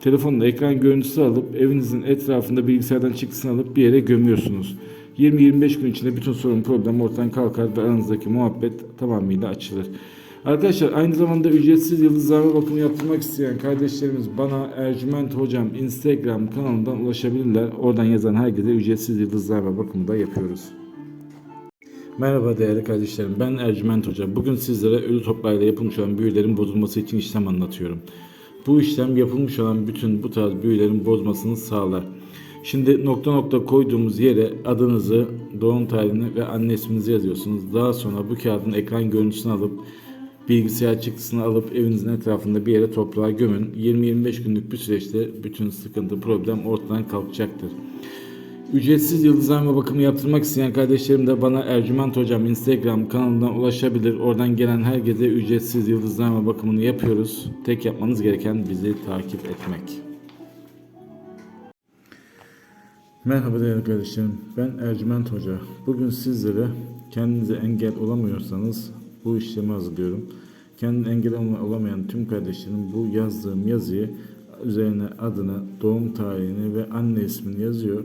telefonla ekran görüntüsü alıp evinizin etrafında bilgisayardan çıktısını alıp bir yere gömüyorsunuz. 20-25 gün içinde bütün sorun problem ortadan kalkar ve aranızdaki muhabbet tamamıyla açılır. Arkadaşlar aynı zamanda ücretsiz yıldızlarma bakımı yaptırmak isteyen kardeşlerimiz bana Ercüment Hocam Instagram kanalından ulaşabilirler. Oradan yazan herkese ücretsiz yıldızlarma bakımı da yapıyoruz. Merhaba değerli kardeşlerim ben Ercüment Hoca. Bugün sizlere ölü toprağıyla yapılmış olan büyülerin bozulması için işlem anlatıyorum. Bu işlem yapılmış olan bütün bu tarz büyülerin bozmasını sağlar. Şimdi nokta nokta koyduğumuz yere adınızı, doğum tarihini ve anne isminizi yazıyorsunuz. Daha sonra bu kağıdın ekran görüntüsünü alıp bilgisayar çıktısını alıp evinizin etrafında bir yere toprağa gömün. 20-25 günlük bir süreçte bütün sıkıntı, problem ortadan kalkacaktır. Ücretsiz yıldızlarma bakımı yaptırmak isteyen kardeşlerim de bana Ercüment Hocam Instagram kanalından ulaşabilir. Oradan gelen herkese ücretsiz yıldızlarma bakımını yapıyoruz. Tek yapmanız gereken bizi takip etmek. Merhaba değerli kardeşlerim. Ben Ercüment Hoca. Bugün sizlere kendinize engel olamıyorsanız bu işlemi hazırlıyorum. Kendine engel olamayan tüm kardeşlerim bu yazdığım yazıyı üzerine adını, doğum tarihini ve anne ismini yazıyor.